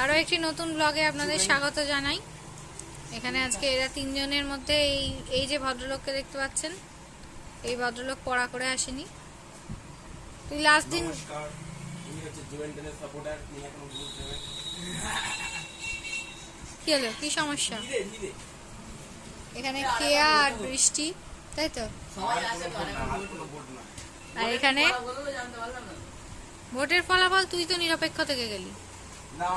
আরও একটি নতুন ব্লগে আপনাদের স্বাগত জানাই। এখানে আজকে এরা তিনজনের মধ্যে এই এই যে ভদ্রলোককে দেখতে পাচ্ছেন এই ভদ্রলোক পড়া করে আসেনি। তুই লাস্ট দিন কি হলো? কি সমস্যা? এখানে কেয়া আর বৃষ্টি তাই তো? আর এখন ভোটের ফলাফল তুই তো নিরপেক্ষ থেকে গেলি। না।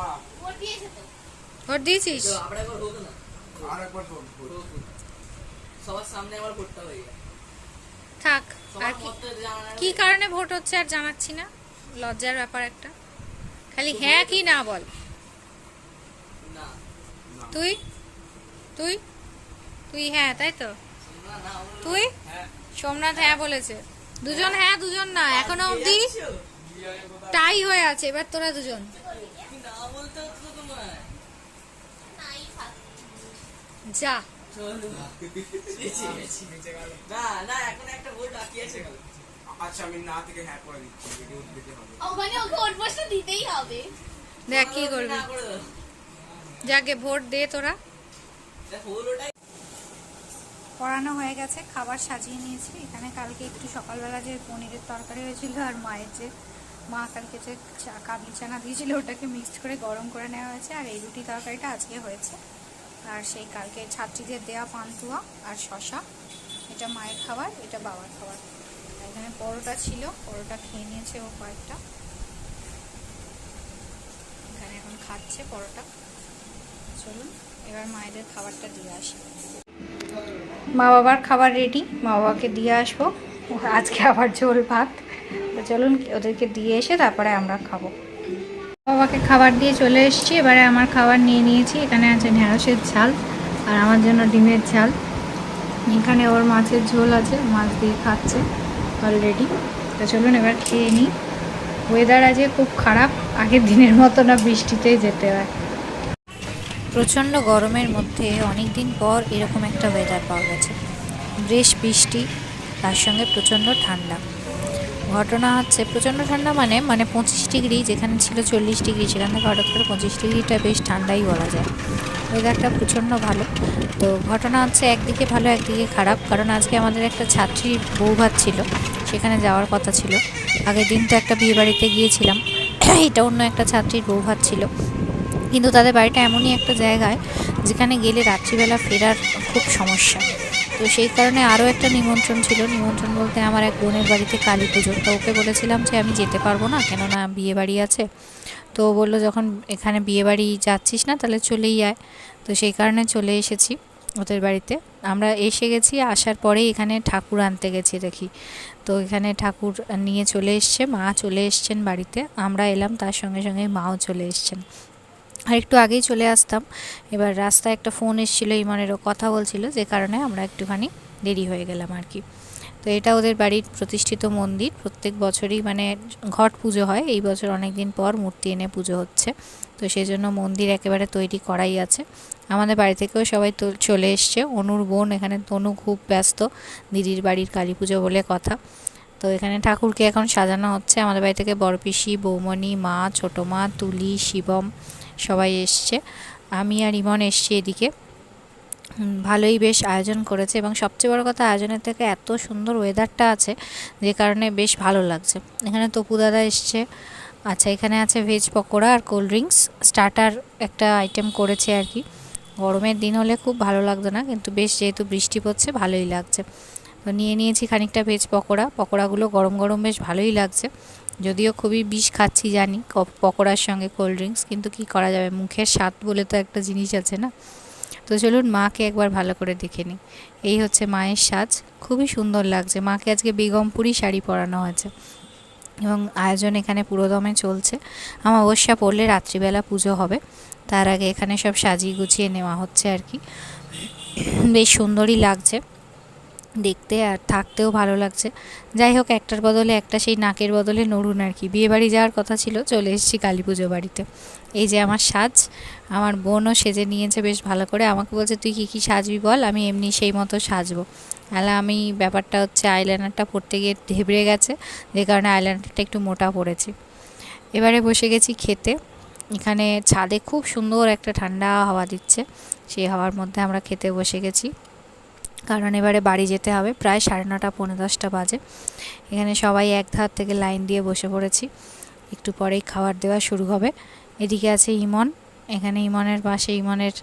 ভোট দিয়েছিস? তো আমরা একবার হোক না আর একবার ভোট ভোট। সবার সামনে আমার ভোটটা হয়ে যায় থাক আর কি কারণে ভোট হচ্ছে আর জানাচ্ছি না? লজ্জার ব্যাপার একটা। খালি হ্যাঁ কি না বল। তুই? তুই? তুই হ্যাঁ তাই তো? বলব। তুই? হ্যাঁ। সোমনাথ হ্যাঁ বলেছে। দুজন হ্যাঁ। দুজন না এখনও অবধি? টাই হয়ে আছে এবার তোরা দুজন। যা। আচ্ছা আমি না থেকে হ্যাঁ করে দিচ্ছি ওখানে ওকে ওর দিতেই হবে। দেখ কি করবি। যাকে ভোট দে তোরা। পড়ানো হয়ে গেছে খাবার সাজিয়ে নিয়েছি। এখানে কালকে একটু সকালবেলা যে পনিরের তরকারি হয়েছিল আর মায়ের যে মা কালকে যে কাবলি চানা দিয়েছিল, ওটাকে মিক্সড করে গরম করে নেওয়া হয়েছে। আর এই রুটি তরকারিটা আজকে হয়েছে। আর সেই কালকে ছাত্রীদের দেওয়া পান্তুয়া আর শশা এটা মায়ের খাবার, এটা বাবার খাবার। এখানে পরোটা ছিল, পরোটা খেয়ে নিয়েছে ও কয়েকটা। এখানে এখন খাচ্ছে পরোটা। চলুন, এবার মায়েদের খাবারটা দিয়ে আসি। মা বাবার খাবার রেডি মা বাবাকে দিয়ে আসব। আজকে আবার ঝোল ভাত। তো চলুন ওদেরকে দিয়ে এসে তারপরে আমরা খাব। বাবাকে খাবার দিয়ে চলে এসেছি, এবারে আমার খাবার নিয়ে নিয়েছি। এখানে আছে ঢেঁড়সের ঝাল আর আমার জন্য ডিমের ঝাল। এখানে ওর মাছের ঝোল আছে, মাছ দিয়ে খাচ্ছে অলরেডি তো চলুন এবার খেয়ে নিই। ওয়েদার আজকে খুব খারাপ, আগের দিনের মতো না, বৃষ্টিতেই যেতে হয়। প্রচণ্ড গরমের মধ্যে অনেক দিন পর এরকম একটা ওয়েদার পাওয়া গেছে। বেশ বৃষ্টি, তার সঙ্গে প্রচণ্ড ঠান্ডা। ঘটনা হচ্ছে, প্রচণ্ড ঠান্ডা মানে মানে পঁচিশ ডিগ্রি, যেখানে ছিল চল্লিশ ডিগ্রি, সেখান হঠাৎ করে পঁচিশ ডিগ্রিটা বেশ ঠান্ডাই বলা যায়। ওয়েদারটা প্রচণ্ড ভালো। তো ঘটনা হচ্ছে একদিকে ভালো, একদিকে খারাপ, কারণ আজকে আমাদের একটা ছাত্রীর বৌভাত ছিল, সেখানে যাওয়ার কথা ছিল। আগের দিন তো একটা বিয়ে বাড়িতে গিয়েছিলাম, এটা অন্য একটা ছাত্রীর বৌভাত ছিল। কিন্তু তাদের বাড়িটা এমনই একটা জায়গায়, যেখানে গেলে রাত্রিবেলা ফেরার খুব সমস্যা। তো সেই কারণে আরও একটা নিমন্ত্রণ ছিল। নিমন্ত্রণ বলতে আমার এক বোনের বাড়িতে কালী পুজো তো ওকে বলেছিলাম যে, আমি যেতে পারব না কেননা বিয়ে বাড়ি আছে। তো বলল, যখন এখানে বিয়ে বাড়ি যাচ্ছিস না, তাহলে চলেই আয়। তো সেই কারণে চলে এসেছি ওদের বাড়িতে। আমরা এসে গেছি, আসার পরেই এখানে ঠাকুর আনতে গেছি দেখি। তো এখানে ঠাকুর নিয়ে চলে এসছে, মা চলে এসছেন বাড়িতে। আমরা এলাম, তার সঙ্গে সঙ্গে মাও চলে এসছেন। আর একটু আগেই চলে আসতাম। এবার রাস্তায় একটা ফোন এসেছিল ইমনেরও কথা বলছিল, যে কারণে আমরা একটুখানি দেরি হয়ে গেলাম আর কি। তো এটা ওদের বাড়ির প্রতিষ্ঠিত মন্দির। প্রত্যেক বছরই মানে ঘট পুজো হয়। এই বছর অনেক দিন পর মূর্তি এনে পুজো হচ্ছে। তো সেই জন্য মন্দির একেবারে তৈরি করাই আছে। আমাদের বাড়ি থেকেও সবাই তো চলে এসছে। অনুর বোন এখানে, তনু খুব ব্যস্ত। দিদির বাড়ির কালী পুজো বলে কথা। তো এখানে ঠাকুরকে এখন সাজানো হচ্ছে। আমাদের বাড়ি থেকে বড়পিসি বৌমণি, মা, ছোটো মা, তুলি, শিবম সবাই এসছে। আমি আর ইমন এসছি এদিকে। ভালোই বেশ আয়োজন করেছে এবং সবচেয়ে বড় কথা আয়োজনের থেকে এত সুন্দর ওয়েদারটা আছে যে কারণে বেশ ভালো লাগছে। এখানে তপু দাদা এসছে। আচ্ছা এখানে আছে ভেজ পকোড়া আর কোল্ড ড্রিঙ্কস স্টার্টার একটা আইটেম করেছে আর কি। গরমের দিন হলে খুব ভালো লাগতো না, কিন্তু বেশ যেহেতু বৃষ্টি পড়ছে, ভালোই লাগছে। তো নিয়ে নিয়েছি খানিকটা ভেজ পকোড়া। পকোড়াগুলো গরম গরম বেশ ভালোই লাগছে। যদিও খুবই বিষ খাচ্ছি জানি পকোড়ার সঙ্গে কোল্ড ড্রিঙ্কস কিন্তু কি করা যাবে? মুখের স্বাদ বলে তো একটা জিনিস আছে না? তো চলুন মাকে একবার ভালো করে দেখে নিই। এই হচ্ছে মায়ের সাজ। খুবই সুন্দর লাগছে। মাকে আজকে বেগমপুরি শাড়ি পরানো হয়েছে এবং আয়োজন এখানে পুরোদমে চলছে। আমার অমাবস্যা পড়লে রাত্রিবেলা পুজো হবে। তার আগে এখানে সব সাজিয়ে গুছিয়ে নেওয়া হচ্ছে আর কি। বেশ সুন্দরই লাগছে। দেখতে আর থাকতেও ভালো লাগছে। যাই হোক, একটার বদলে একটা, সেই নাকের বদলে নড়ুন আর কি। বিয়ে বাড়ি যাওয়ার কথা ছিল, চলে এসেছি কালী পুজো বাড়িতে। এই যে আমার সাজ, আমার বোনও সেজে নিয়েছে বেশ ভালো করে। আমাকে বলছে, তুই কী কী সাজবি বল? আমি এমনি সেই মতো সাজবো। তাহলে আমি ব্যাপারটা হচ্ছে আইলাইনারটা পরতে গিয়ে ঢেবড়ে গেছে, যে কারণে আইলাইনারটা একটু মোটা পড়েছি। এবারে বসে গেছি খেতে। এখানে ছাদে খুব সুন্দর একটা ঠান্ডা হাওয়া দিচ্ছে। সেই হাওয়ার মধ্যে আমরা খেতে বসে গেছি। কারণ এবারে বাড়ি যেতে হবে। প্রায় সাড়ে নটা, পৌনে দশটা বাজে। এখানে সবাই এক ধার থেকে লাইন দিয়ে বসে পড়েছি। একটু পরেই খাবার দেওয়া শুরু হবে। এদিকে আছে ইমন। এখানে ইমনের পাশে ইমনের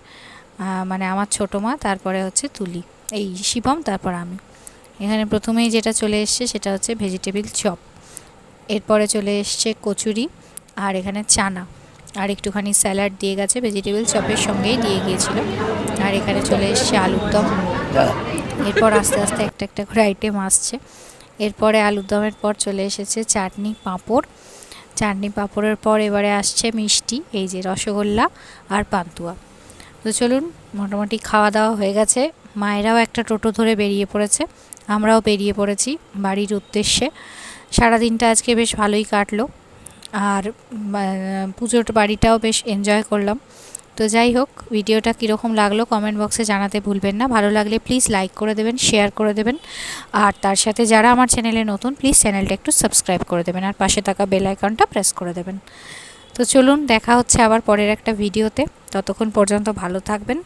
মানে আমার ছোটো মা, তারপরে হচ্ছে তুলি। এই শিবম, তারপর আমি। এখানে প্রথমেই যেটা চলে এসছে সেটা হচ্ছে ভেজিটেবিল চপ এরপরে চলে এসছে কচুরি আর এখানে চানা। আর একটুখানি স্যালাড দিয়ে গেছে ভেজিটেবল চপের সঙ্গেই দিয়ে গিয়েছিল। আর এখানে চলে এসছে আলুর দম। এরপর আস্তে আস্তে একটা একটা করে আইটেম আসছে। এরপরে আলুর দমের পর চলে এসেছে চাটনি পাঁপড়। চাটনি পাঁপড়ের পর এবারে আসছে মিষ্টি এই যে রসগোল্লা আর পান্তুয়া। তো চলুন মোটামুটি খাওয়া দাওয়া হয়ে গেছে। মায়েরাও একটা টোটো ধরে বেরিয়ে পড়েছে আমরাও বেরিয়ে পড়েছি বাড়ির উদ্দেশ্যে। সারাদিনটা আজকে বেশ ভালোই কাটলো। আর পুজোর বাড়িটাও বেশ এনজয় করলাম। তো যাই হোক, ভিডিওটা কীরকম লাগল কমেন্ট বক্সে জানাতে ভুলবেন না। ভালো লাগলে প্লিজ লাইক করে দেবেন শেয়ার করে দেবেন। আর তার সাথে যারা আমার চ্যানেলে নতুন প্লিজ চ্যানেলটা একটু সাবস্ক্রাইব করে দেবেন। আর পাশে থাকা বেল আইকনটা প্রেস করে দেবেন। তো চলুন, দেখা হচ্ছে আবার পরের একটা ভিডিওতে ততক্ষণ পর্যন্ত ভালো থাকবেন।